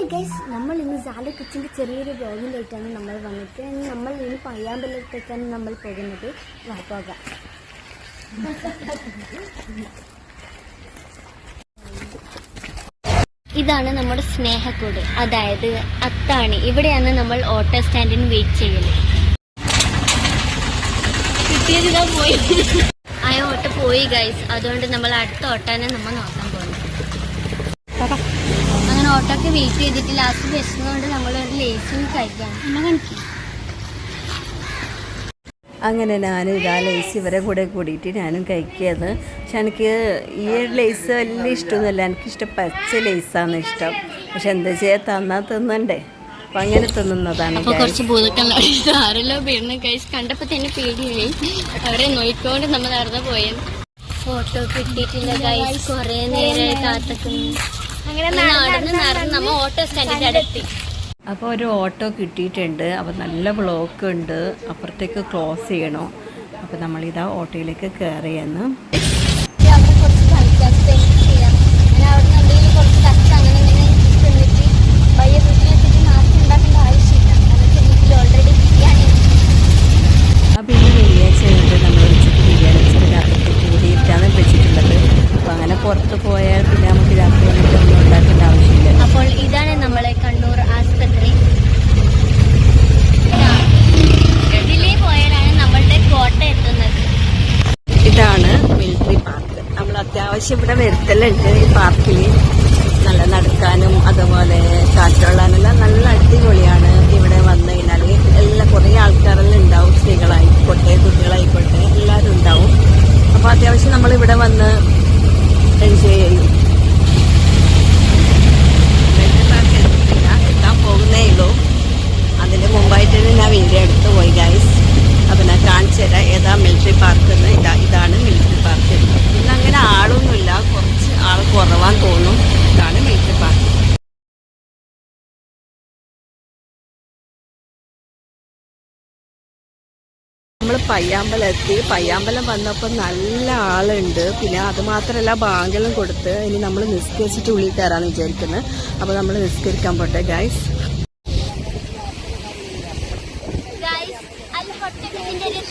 Hi guys നമ്മൾ ഇന്ന് സാല കിച്ചന്റെ ചെറിയൊരു ബ്ലോഗിലായിട്ടാണ് നമ്മൾ വന്നിട്ട് നമ്മൾ ഇനി പയ്യാമ്പലത്തേക്കാണ് നമ്മൾ പോകുന്നത്. വാപ്പാക പോകാം. ഇതാണ് നമ്മുടെ സ്നേഹക്കൂട്. അതായത് അത്താണി. ഇവിടെയാണ് നമ്മൾ ഓട്ടോ സ്റ്റാൻഡിന് വെയിറ്റ് ചെയ്യൽ. പോയി. ആ ഓട്ടോ പോയി ഗൈസ് അതുകൊണ്ട് നമ്മൾ അടുത്ത ഓട്ടാനെ നമ്മൾ നോക്കാൻ പോകുന്നു അങ്ങനെ ഓട്ടോക്ക് വെയിറ്റ് ചെയ്തിട്ട് ലാസ്റ്റ് വിശന്നുകൊണ്ട് നമ്മൾ ഒരു ലേസും കഴിക്കാം എന്നെ കാണിക്കും. അങ്ങനെ ഞാൻ ഇതാ ലേസ് ഇവരെ കൂടെ കൂടിയിട്ട് ഞാനും കഴിക്കുകയാണ്. പക്ഷെ എനിക്ക് ഈ ലേസ് വലിയ ഇഷ്ടമൊന്നുമല്ല. എനിക്കിഷ്ടം പച്ച ലേസാണ് ഇഷ്ടം. പക്ഷെ എന്താ ചെയ്യാ? തന്നാൽ തിന്നണ്ടേ. അപ്പം അങ്ങനെ തിന്നുന്നതാണ്. കുറച്ച് ഭൂതക്കള്ള ആരെല്ലോ വീണ് കഴിച്ച് കണ്ടപ്പോൾ തന്നെ പേടിയായി. അവരെ നോയിക്കൊണ്ട് നമ്മൾ നടന്നു പോയത് ഫോട്ടോ കിട്ടിയിട്ടില്ല കഴിച്ച് കുറേ നേരമായി കാത്തക്കുന്നു അങ്ങനെ നടന്ന് നടന്ന് നമ്മ ഓട്ടോ സ്റ്റാൻഡിന്റെ അടുത്ത് അപ്പോൾ ഒരു ഓട്ടോ കിട്ടിയിട്ടുണ്ട്. അപ്പോൾ നല്ല ബ്ലോക്ക് ഉണ്ട്. അപ്പുറത്തേക്ക് ക്ലോസ് ചെയ്യണോ. അപ്പോൾ നമ്മളിതാ ഓട്ടോയിലേക്ക് കയറിയെന്ന് കുറച്ച് സ്പെൻഡ് ചെയ്യാം അങ്ങനെ അവിടെ നിന്ന് എന്തെങ്കിലും കുറച്ച് കച്ച അങ്ങനെ ഇങ്ങനെ തിന്നിട്ട് പയ്യെ വീട്ടിലെത്തിയിട്ട് നാശം ഉണ്ടാക്കേണ്ട ആവശ്യമില്ല കാരണം വീട്ടിൽ ഓൾറെഡി ബിരിയാണി ആ പിന്നെ വെള്ളിയാഴ്ച ആയതുകൊണ്ട് നമ്മൾ ഉച്ചയ്ക്ക് ബിരിയാണി വെച്ചിട്ട് രാത്രി കൂടിയിട്ടാണ് വെച്ചിട്ടുള്ളത് അപ്പോൾ അങ്ങനെ പുറത്ത് പോയാൽ പിന്നെ നമുക്ക് രാത്രി വന്നിട്ട് ഒന്നും ഉണ്ടാക്കേണ്ട ആവശ്യമില്ല അപ്പോൾ ഇതാണ് നമ്മളെ കണ്ണൂർ ആസ്പത്രി ഇതിലേ പോയാലാണ് നമ്മളുടെ കോട്ട എത്തുന്നത് ഇതാണ് മിലിറ്ററി പാർക്ക് അത്യാവശ്യം ഇവിടെ വരുത്തലുണ്ട് ഈ പാർക്കിൽ. നല്ല നടക്കാനും അതുപോലെ കാറ്റുകൊള്ളാനെല്ലാം നല്ല അടിപൊളിയാണ് ഇവിടെ വന്നു കഴിഞ്ഞാൽ എല്ലാ കുറേ ആൾക്കാരെല്ലാം ഉണ്ടാവും സ്ത്രീകളായിക്കോട്ടെ കുട്ടികളായിക്കോട്ടെ എല്ലാവരും ഉണ്ടാവും. അപ്പോൾ അത്യാവശ്യം നമ്മൾ ഇവിടെ വന്ന് എൻജോയ് ചെയ്യും. എത്താൻ പോകുന്നേ ഉള്ളൂ. അതിന് മുമ്പായിട്ട് ഞാൻ വീഡിയോ എടുത്ത് പോയി ഗൈസ് അപ്പം ഞാൻ കാണിച്ചു തരാം ഏതാ മിലിറ്ററി പാർക്ക് എന്ന് ഇതാ ഇതാണ് മിലിറ്ററി പാർക്ക് ഇന്ന് അങ്ങനെ ആളൊന്നുമില്ല കുറച്ച് ആൾ കുറവാന്ന് തോന്നും. ഇതാണ് പാർക്ക് നമ്മൾ പയ്യാമ്പലം എത്തി. പയ്യാമ്പലം വന്നപ്പോൾ നല്ല ആളുണ്ട്. പിന്നെ അത് മാത്രമല്ല ബാങ്കലും കൊടുത്ത് ഇനി നമ്മൾ നിസ്കരിച്ചിട്ട് ഉള്ളിൽ കയറാന്ന് വിചാരിക്കുന്നത് അപ്പോൾ നമ്മൾ നിസ്കരിക്കാൻ പോട്ടെ ഗൈസ്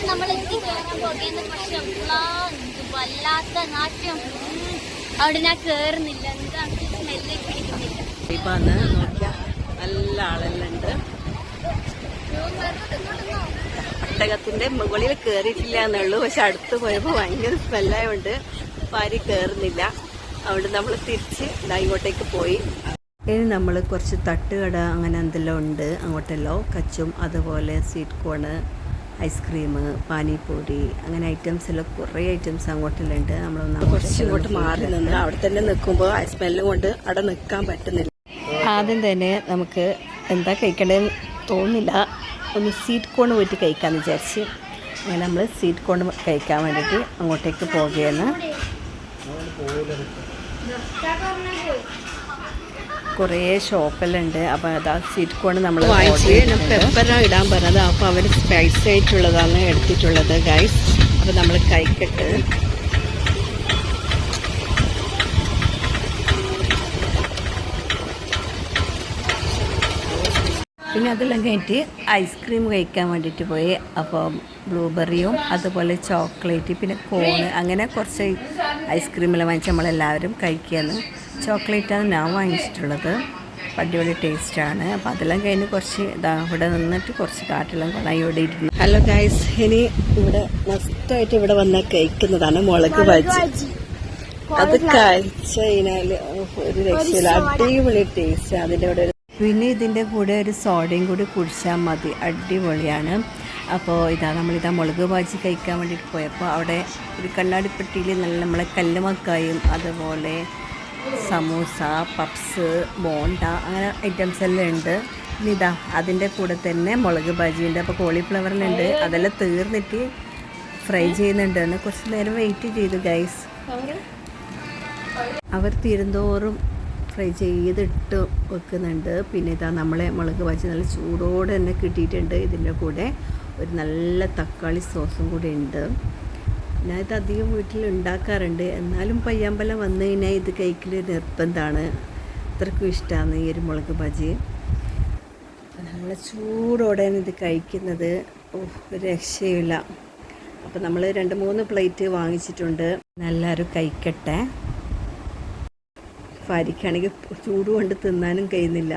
നമ്മൾ എത്തിച്ചേരാൻ പോകുന്നത് പക്ഷെ വല്ലാത്ത നാട്യം. അവിടെ ഞാൻ കേറുന്നില്ല. പിടിക്കുന്നില്ല. നോക്കിയാ നല്ല ആളെല്ലാം ഉണ്ട്. ഒട്ടകത്തിന്റെ മുകളിൽ കേറിയിട്ടില്ല എന്നുള്ളൂ. പക്ഷെ അടുത്ത് പോയപ്പോ ഭയങ്കര സ്മെല്ലായോണ്ട് പാരി കേറുന്നില്ല. അവിടെ നമ്മൾ തിരിച്ച് ഇങ്ങോട്ടേക്ക് പോയി. ഇനി നമ്മൾ കുറച്ച് തട്ടുകട അങ്ങനെ എന്തെല്ലാം ഉണ്ട്. അങ്ങോട്ടെല്ലോ കച്ചും അതുപോലെ സ്വീറ്റ് കോണ് ഐസ്ക്രീം പാനിപ്പൂരി അങ്ങനെ ഐറ്റംസ് എല്ലാം കുറേ ഐറ്റംസ് അങ്ങോട്ടെല്ലാം ഉണ്ട് നമ്മളൊന്ന് കുറച്ച് ഇങ്ങോട്ട് മാറി നിന്ന് അവിടെ തന്നെ നിൽക്കുമ്പോൾ ആ സ്മെല്ലും കൊണ്ട് അവിടെ നിൽക്കാൻ പറ്റുന്നില്ല. ആദ്യം തന്നെ നമുക്ക് എന്താ കഴിക്കണമെന്ന് തോന്നില്ല ഒന്ന് സീറ്റ് കോൺ പോയിട്ട് കഴിക്കാമെന്ന് വിചാരിച്ച്. അങ്ങനെ നമ്മൾ സീറ്റ് കോൺ കഴിക്കാൻ വേണ്ടിയിട്ട് അങ്ങോട്ടേക്ക് പോവുകയാണ്. കുറേ ഷോപ്പെല്ലാം അപ്പോൾ അതാ സീറ്റ് കൊണ്ട് നമ്മൾ വാങ്ങിച്ച് പെപ്പറാണ് ഇടാൻ പറഞ്ഞത്. അപ്പോൾ അവർ സ്പൈസ് ആയിട്ടുള്ളതാണ് എടുത്തിട്ടുള്ളത് ഗൈസ് അപ്പോൾ നമ്മൾ കഴിക്കട്ട് പിന്നെ അതെല്ലാം കഴിഞ്ഞിട്ട് ഐസ്ക്രീം കഴിക്കാൻ വേണ്ടിയിട്ട് പോയി. അപ്പോൾ ബ്ലൂബെറിയും അതുപോലെ ചോക്ലേറ്റ് പിന്നെ കോണ് അങ്ങനെ കുറച്ച് ഐസ്ക്രീമെല്ലാം വാങ്ങിച്ച് നമ്മളെല്ലാവരും കഴിക്കുകയാണ്. ചോക്ലേറ്റാണ് ഞാൻ വാങ്ങിച്ചിട്ടുള്ളത്. അടിപൊളി ടേസ്റ്റാണ് അപ്പോൾ അതെല്ലാം കഴിഞ്ഞ് കുറച്ച് ഇതാ ഇവിടെ നിന്നിട്ട് കുറച്ച് കാറ്റെല്ലാം കൊണ്ടായി ഇവിടെ ഇരുന്നു ഹലോ ഗൈസ് ഇനി ഇവിടെ മസ്റ്റായിട്ട് ഇവിടെ വന്നാൽ കഴിക്കുന്നതാണ് മുളക് ബജി അത് കഴിച്ചു കഴിഞ്ഞാൽ ഒരു രക്ഷയില്ല. അടിപൊളി ടേസ്റ്റ് അതിന്റെ ഒരു പിന്നെ ഇതിന്റെ കൂടെ ഒരു സോഡയും കൂടി കുടിച്ചാൽ മതി. അടിപൊളിയാണ്. അപ്പോൾ ഇതാ നമ്മളിതാ മുളക് ഭാജി കഴിക്കാൻ വേണ്ടിയിട്ട് പോയപ്പോൾ അവിടെ ഒരു കണ്ണാടിപ്പെട്ടിയിൽ നല്ല നമ്മളെ കല്ലുമക്കായും അതുപോലെ സമൂസ പപ്സ് ബോണ്ട അങ്ങനെ ഐറ്റംസ് എല്ലാം ഉണ്ട്. പിന്നെ ഇതാ അതിന്റെ കൂടെ തന്നെ മുളക് ഭാജിയുണ്ട്. അപ്പോൾ കോളിഫ്ലവറിലുണ്ട്. അതെല്ലാം തീർന്നിട്ട് ഫ്രൈ ചെയ്യുന്നുണ്ട്. കുറച്ച് നേരം വെയിറ്റ് ചെയ്തു ഗൈസ് അവർ തീരുന്തോറും ഫ്രൈ ചെയ്തിട്ട് വെക്കുന്നുണ്ട്. പിന്നെ ഇതാ നമ്മളെ മുളക് ബജി നല്ല ചൂടോടെ തന്നെ കിട്ടിയിട്ടുണ്ട്. ഇതിന്റെ കൂടെ ഒരു നല്ല തക്കാളി സോസും കൂടെ ഉണ്ട്. ഞാൻ ഇത് അധികം വീട്ടിൽ ഉണ്ടാക്കാറുണ്ട്. എന്നാലും പയ്യാമ്പലം വന്നു കഴിഞ്ഞാൽ ഇത് കഴിക്കൽ നിർബന്ധമാണ്. അത്രക്കും ഇഷ്ടമാണ് ഈ ഒരു മുളക് ബജി നമ്മൾ ചൂടോടെയാണ് ഇത് കഴിക്കുന്നത്. രക്ഷയില്ല അപ്പോൾ നമ്മൾ രണ്ട് മൂന്ന് പ്ലേറ്റ് വാങ്ങിച്ചിട്ടുണ്ട്. എല്ലാവരും കഴിക്കട്ടെ. ഫാരിക്കാണെങ്കിൽ ചൂട് കൊണ്ട് തിന്നാനും കഴിയുന്നില്ല.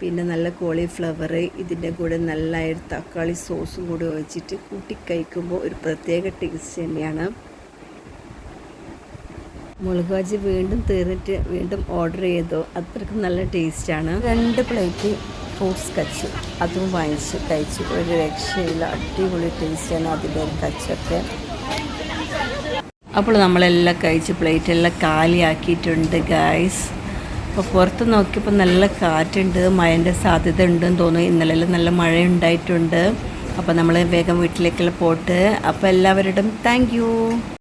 പിന്നെ നല്ല കോളിഫ്ലവർ ഇതിന്റെ കൂടെ നല്ല ഒരു തക്കാളി സോസും കൂടി ഒഴിച്ചിട്ട് കൂട്ടി കഴിക്കുമ്പോൾ ഒരു പ്രത്യേക ടേസ്റ്റ് തന്നെയാണ്. മുളക് ബജി വീണ്ടും തീർന്നിട്ട് വീണ്ടും ഓർഡർ ചെയ്തു. അത്രക്കും നല്ല ടേസ്റ്റാണ് രണ്ട് പ്ലേറ്റ് ഫ്രൂട്ട്സ് കച്ച്. അതും വാങ്ങിച്ച് കഴിച്ചു. ഒരു രക്ഷയില്ല. അടിപൊളി ടേസ്റ്റാണ് അതിന്റെ കച്ചൊക്കെ. അപ്പോൾ നമ്മളെല്ലാം കഴിച്ച് പ്ലേറ്റെല്ലാം കാലിയാക്കിയിട്ടുണ്ട് ഗായ്സ് അപ്പോൾ പുറത്ത് നോക്കിയപ്പോൾ നല്ല കാറ്റുണ്ട് മഴന്റെ സാധ്യത ഉണ്ടെന്ന് തോന്നുന്നു. ഇന്നലെല്ലാം നല്ല മഴ ഉണ്ടായിട്ടുണ്ട് അപ്പോൾ നമ്മൾ വേഗം വീട്ടിലേക്കെല്ലാം പോട്ട്. അപ്പോൾ എല്ലാവരോടും താങ്ക്